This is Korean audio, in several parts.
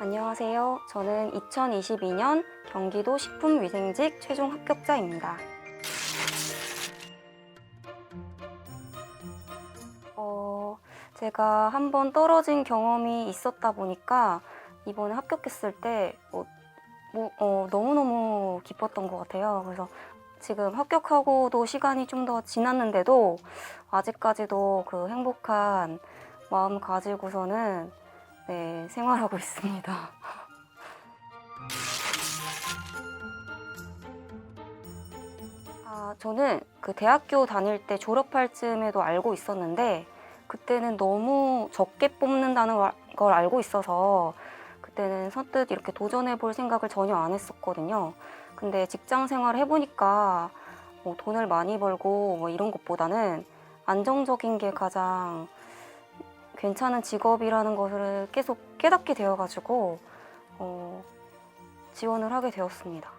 안녕하세요. 저는 2022년 경기도 식품위생직 최종 합격자입니다. 어, 제가 한 번 떨어진 경험이 있었다 보니까 이번에 합격했을 때 뭐, 뭐, 어, 너무너무 기뻤던 것 같아요. 그래서 지금 합격하고도 시간이 좀 더 지났는데도 아직까지도 그 행복한 마음 가지고서는 네, 생활하고 있습니다. 아, 저는 그 대학교 다닐 때 졸업할 쯤에도 알고 있었는데 그때는 너무 적게 뽑는다는 걸- 걸 알고 있어서 그때는 선뜻 이렇게 도전해 볼 생각을 전혀 안 했었거든요. 근데 직장 생활 해보니까 뭐 돈을 많이 벌고 뭐 이런 것보다는 안정적인 게 가장 괜찮은 직업이라는 것을 계속 깨닫게 되어가지고 어, 지원을 하게 되었습니다.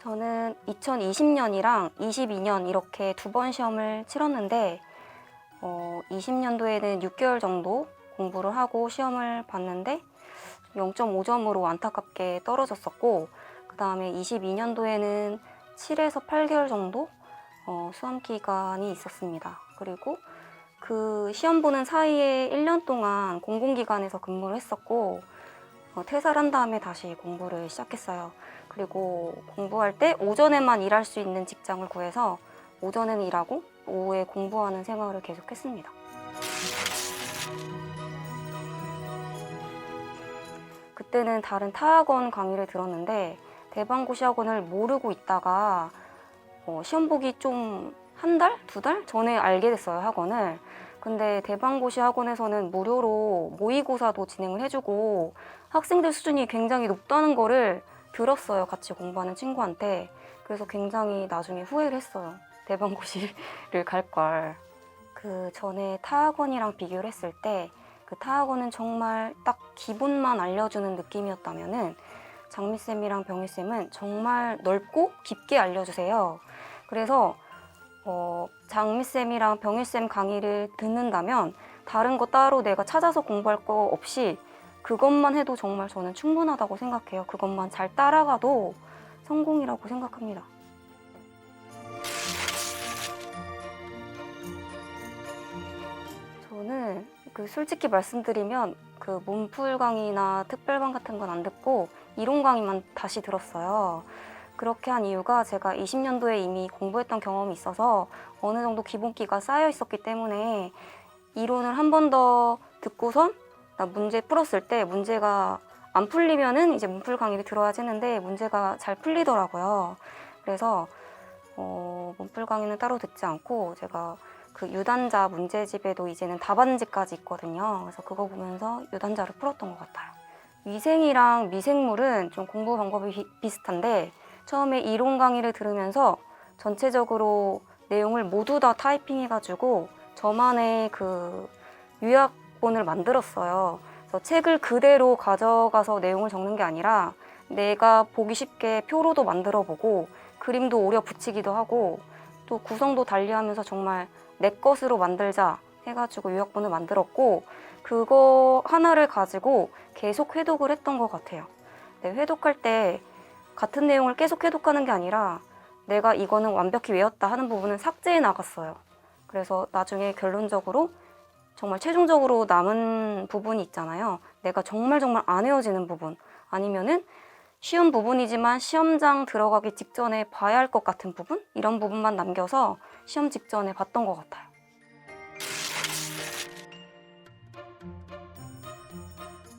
저는 2020년이랑 22년 이렇게 두 번 시험을 치렀는데 어, 20년도에는 6개월 정도 공부를 하고 시험을 봤는데 0.5점으로 안타깝게 떨어졌었고 그 다음에 22년도에는 7에서 8개월 정도 어, 수험 기간이 있었습니다. 그리고 그 시험 보는 사이에 1년 동안 공공기관에서 근무를 했었고 어, 퇴사를 한 다음에 다시 공부를 시작했어요. 그리고 공부할 때 오전에만 일할 수 있는 직장을 구해서 오전에는 일하고 오후에 공부하는 생활을 계속했습니다. 그때는 다른 타학원 강의를 들었는데 대방고시 학원을 모르고 있다가 어, 시험 보기 좀 한 달? 두 달? 전에 알게 됐어요, 학원을. 근데 대방고시 학원에서는 무료로 모의고사도 진행을 해주고 학생들 수준이 굉장히 높다는 거를 들었어요, 같이 공부하는 친구한테. 그래서 굉장히 나중에 후회를 했어요. 대방고시를 갈 걸. 그 전에 타학원이랑 비교를 했을 때 그 타학원은 정말 딱 기본만 알려주는 느낌이었다면은 장미쌤이랑 병희쌤은 정말 넓고 깊게 알려주세요. 그래서 어, 장미쌤이랑 병일쌤 강의를 듣는다면 다른 거 따로 내가 찾아서 공부할 거 없이 그것만 해도 정말 저는 충분하다고 생각해요. 그것만 잘 따라가도 성공이라고 생각합니다. 저는 그 솔직히 말씀드리면 그 몸풀 강의나 특별 강 같은 건 안 듣고 이론 강의만 다시 들었어요. 그렇게 한 이유가 제가 20년도에 이미 공부했던 경험이 있어서 어느 정도 기본기가 쌓여 있었기 때문에 이론을 한 번 더 듣고선 나 문제 풀었을 때 문제가 안 풀리면은 이제 문풀 강의를 들어야지 했는데 문제가 잘 풀리더라고요. 그래서 어, 문풀 강의는 따로 듣지 않고 제가 그 유단자 문제집에도 이제는 답안지까지 있거든요. 그래서 그거 보면서 유단자를 풀었던 것 같아요. 위생이랑 미생물은 좀 공부 방법이 비- 비슷한데 처음에 이론 강의를 들으면서 전체적으로 내용을 모두 다 타이핑해가지고 저만의 그 요약본을 만들었어요. 그래서 책을 그대로 가져가서 내용을 적는 게 아니라 내가 보기 쉽게 표로도 만들어 보고 그림도 오려 붙이기도 하고 또 구성도 달리하면서 정말 내 것으로 만들자 해가지고 요약본을 만들었고 그거 하나를 가지고 계속 회독을 했던 것 같아요. 네, 회독할 때 같은 내용을 계속 해독하는 게 아니라 내가 이거는 완벽히 외웠다 하는 부분은 삭제해 나갔어요. 그래서 나중에 결론적으로 정말 최종적으로 남은 부분이 있잖아요. 내가 정말 정말 안 외워지는 부분 아니면은 쉬운 부분이지만 시험장 들어가기 직전에 봐야 할 것 같은 부분 이런 부분만 남겨서 시험 직전에 봤던 것 같아요.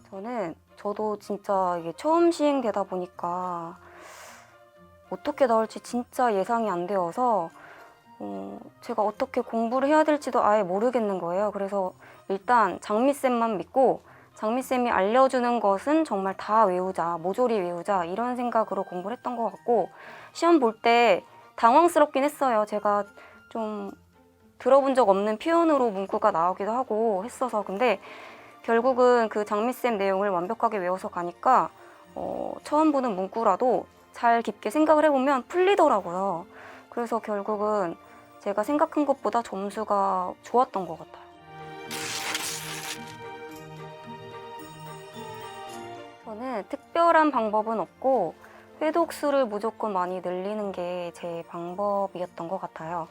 저는 저도 진짜 이게 처음 시행되다 보니까 어떻게 나올지 진짜 예상이 안 되어서 어, 제가 어떻게 공부를 해야 될지도 아예 모르겠는 거예요. 그래서 일단 장미쌤만 믿고 장미쌤이 알려주는 것은 정말 다 외우자, 모조리 외우자 이런 생각으로 공부를 했던 것 같고 시험 볼 때 당황스럽긴 했어요. 제가 좀 들어본 적 없는 표현으로 문구가 나오기도 하고 했어서 근데 결국은 그 장미쌤 내용을 완벽하게 외워서 가니까 어, 처음 보는 문구라도 잘 깊게 생각을 해보면 풀리더라고요. 그래서 결국은 제가 생각한 것보다 점수가 좋았던 것 같아요. 저는 특별한 방법은 없고 회독 수를 무조건 많이 늘리는 게 제 방법이었던 것 같아요.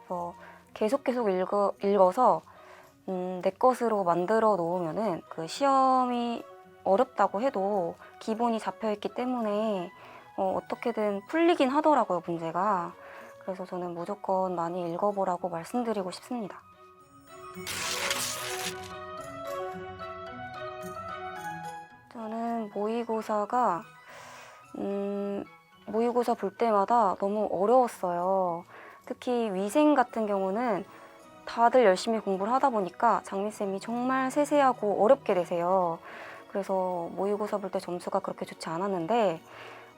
그래서 계속 계속 읽어, 읽어서 음, 내 것으로 만들어 놓으면은 그 시험이 어렵다고 해도 기본이 잡혀 있기 때문에 어, 어떻게든 풀리긴 하더라고요 문제가. 그래서 저는 무조건 많이 읽어보라고 말씀드리고 싶습니다. 저는 모의고사가 음, 모의고사 볼 때마다 너무 어려웠어요. 특히 위생 같은 경우는 다들 열심히 공부를 하다 보니까 장미쌤이 정말 세세하고 어렵게 되세요. 그래서 모의고사 볼 때 점수가 그렇게 좋지 않았는데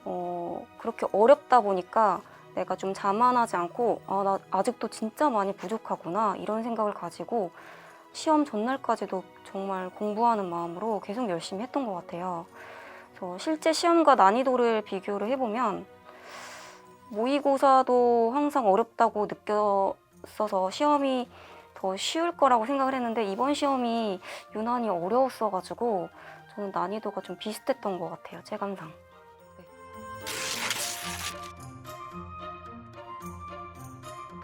어, 그렇게 어렵다 보니까 내가 좀 자만하지 않고 아, 나 아직도 진짜 많이 부족하구나 이런 생각을 가지고 시험 전날까지도 정말 공부하는 마음으로 계속 열심히 했던 것 같아요. 그래서 실제 시험과 난이도를 비교를 해보면 모의고사도 항상 어렵다고 느꼈어서 시험이 더 쉬울 거라고 생각을 했는데 이번 시험이 유난히 어려웠어가지고 저는 난이도가 좀 비슷했던 것 같아요 체감상.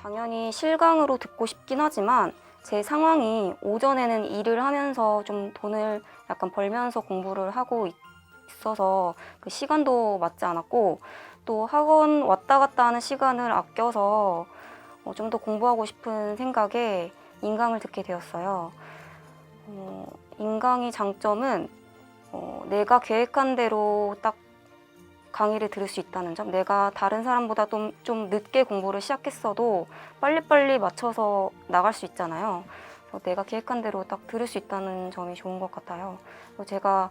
당연히 실강으로 듣고 싶긴 하지만 제 상황이 오전에는 일을 하면서 좀 돈을 약간 벌면서 공부를 하고 있- 있어서 그 시간도 맞지 않았고 또 학원 왔다 갔다 하는 시간을 아껴서 어, 좀더 공부하고 싶은 생각에 인강을 듣게 되었어요. 어, 인강의 장점은 어, 내가 계획한 대로 딱 강의를 들을 수 있다는 점, 내가 다른 사람보다 좀, 좀 늦게 공부를 시작했어도 빨리빨리 맞춰서 나갈 수 있잖아요. 내가 계획한 대로 딱 들을 수 있다는 점이 좋은 것 같아요. 제가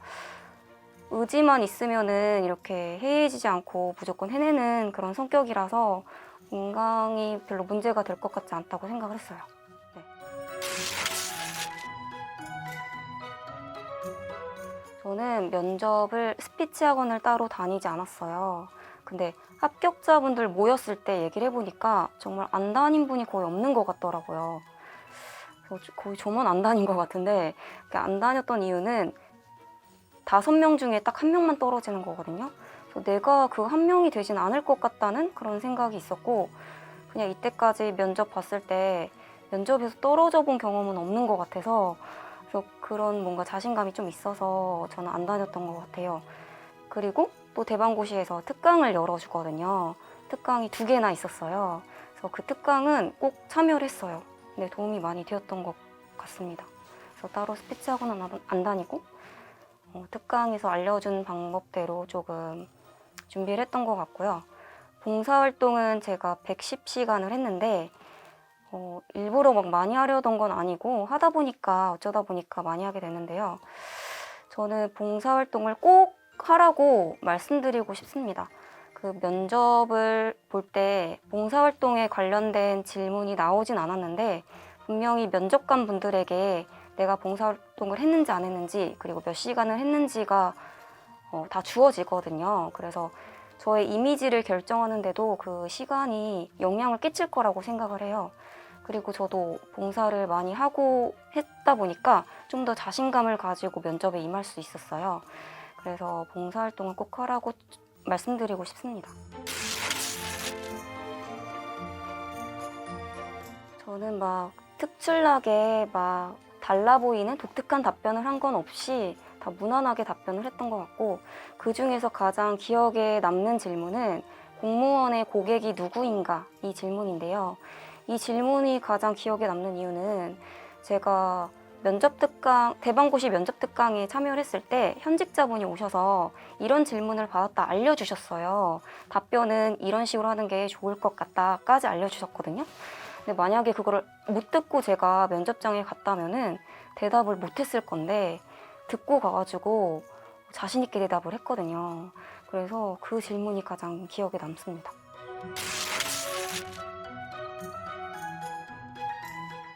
의지만 있으면은 이렇게 해이해지지 않고 무조건 해내는 그런 성격이라서 인강이 별로 문제가 될 것 같지 않다고 생각을 했어요. 저는 면접을 스피치 학원을 따로 다니지 않았어요. 근데 합격자분들 모였을 때 얘기를 해보니까 정말 안 다닌 분이 거의 없는 것 같더라고요. 거의 저만 안 다닌 것 같은데 그안 다녔던 이유는 다섯 명 중에 딱 한 명만 떨어지는 거거든요. 그래서 내가 그 한 명이 되진 않을 것 같다는 그런 생각이 있었고 그냥 이때까지 면접 봤을 때 면접에서 떨어져 본 경험은 없는 것 같아서 그래서 그런 뭔가 자신감이 좀 있어서 저는 안 다녔던 것 같아요. 그리고 또 대방고시에서 특강을 열어주거든요. 특강이 두 개나 있었어요. 그래서 그 특강은 꼭 참여를 했어요. 근데 도움이 많이 되었던 것 같습니다. 그래서 따로 스피치 학원은 안- 안 다니고 어, 특강에서 알려준 방법대로 조금 준비를 했던 것 같고요. 봉사활동은 제가 110시간을 했는데 어, 일부러 막 많이 하려던 건 아니고 하다 보니까 어쩌다 보니까 많이 하게 됐는데요. 저는 봉사활동을 꼭 하라고 말씀드리고 싶습니다. 그 면접을 볼 때 봉사활동에 관련된 질문이 나오진 않았는데 분명히 면접관 분들에게 내가 봉사활동을 했는지 안 했는지 그리고 몇 시간을 했는지가 어, 다 주어지거든요. 그래서 저의 이미지를 결정하는데도 그 시간이 영향을 끼칠 거라고 생각을 해요. 그리고 저도 봉사를 많이 하고 했다 보니까 좀 더 자신감을 가지고 면접에 임할 수 있었어요. 그래서 봉사활동을 꼭 하라고 말씀드리고 싶습니다. 저는 막 특출나게 막 달라 보이는 독특한 답변을 한 건 없이 다 무난하게 답변을 했던 것 같고 그 중에서 가장 기억에 남는 질문은 공무원의 고객이 누구인가 이 질문인데요. 이 질문이 가장 기억에 남는 이유는 제가 면접 특강 대방고시 면접 특강에 참여를 했을 때 현직자분이 오셔서 이런 질문을 받았다 알려주셨어요. 답변은 이런 식으로 하는 게 좋을 것 같다까지 알려주셨거든요. 근데 만약에 그거를 못 듣고 제가 면접장에 갔다면은 대답을 못했을 건데 듣고 가가지고 자신 있게 대답을 했거든요. 그래서 그 질문이 가장 기억에 남습니다.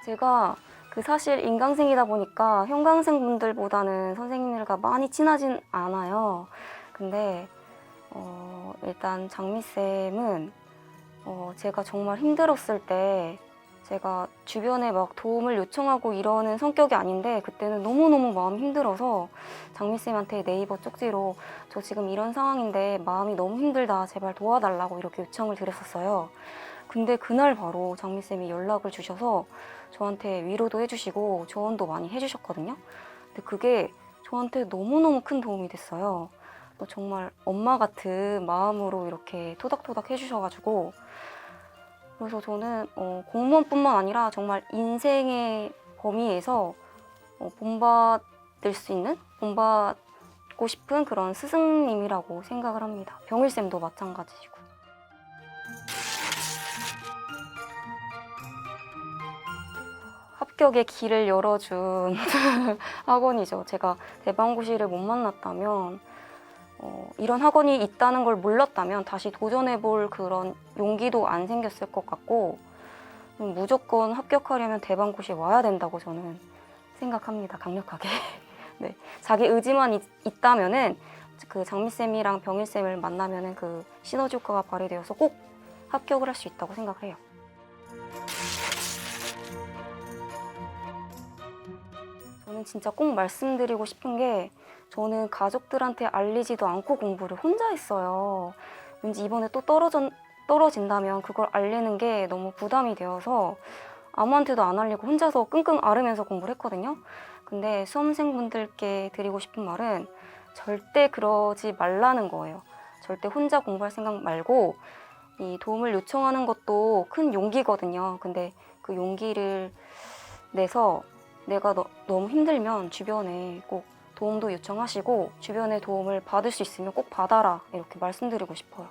제가 그 사실 인강생이다 보니까 형광생 분들보다는 선생님들과 많이 친하진 않아요. 근데 어, 일단 장미 쌤은 어, 제가 정말 힘들었을 때 제가 주변에 막 도움을 요청하고 이러는 성격이 아닌데 그때는 너무너무 마음이 힘들어서 장미쌤한테 네이버 쪽지로 저 지금 이런 상황인데 마음이 너무 힘들다 제발 도와달라고 이렇게 요청을 드렸었어요. 근데 그날 바로 장미쌤이 연락을 주셔서 저한테 위로도 해주시고 조언도 많이 해주셨거든요. 근데 그게 저한테 너무너무 큰 도움이 됐어요. 어, 정말 엄마 같은 마음으로 이렇게 토닥토닥 해주셔가지고 그래서 저는 어, 공무원뿐만 아니라 정말 인생의 범위에서 어, 본받을 수 있는 본받고 싶은 그런 스승님이라고 생각을 합니다. 병일쌤도 마찬가지시고. 합격의 길을 열어준 학원이죠. 제가 대방고시를 못 만났다면 어, 이런 학원이 있다는 걸 몰랐다면 다시 도전해볼 그런 용기도 안 생겼을 것 같고 음, 무조건 합격하려면 대방고시에 와야 된다고 저는 생각합니다. 강력하게. 네. 자기 의지만 있, 있다면은 그 장미쌤이랑 병일쌤을 만나면은 그 시너지 효과가 발휘되어서 꼭 합격을 할 수 있다고 생각해요. 저는 진짜 꼭 말씀드리고 싶은 게 저는 가족들한테 알리지도 않고 공부를 혼자 했어요. 왠지 이번에 또 떨어져, 떨어진다면 그걸 알리는 게 너무 부담이 되어서 아무한테도 안 알리고 혼자서 끙끙 앓으면서 공부를 했거든요. 근데 수험생분들께 드리고 싶은 말은 절대 그러지 말라는 거예요. 절대 혼자 공부할 생각 말고 이 도움을 요청하는 것도 큰 용기거든요. 근데 그 용기를 내서 내가 너, 너무 힘들면 주변에 꼭 도움도 요청하시고 주변에 도움을 받을 수 있으면 꼭 받아라 이렇게 말씀드리고 싶어요.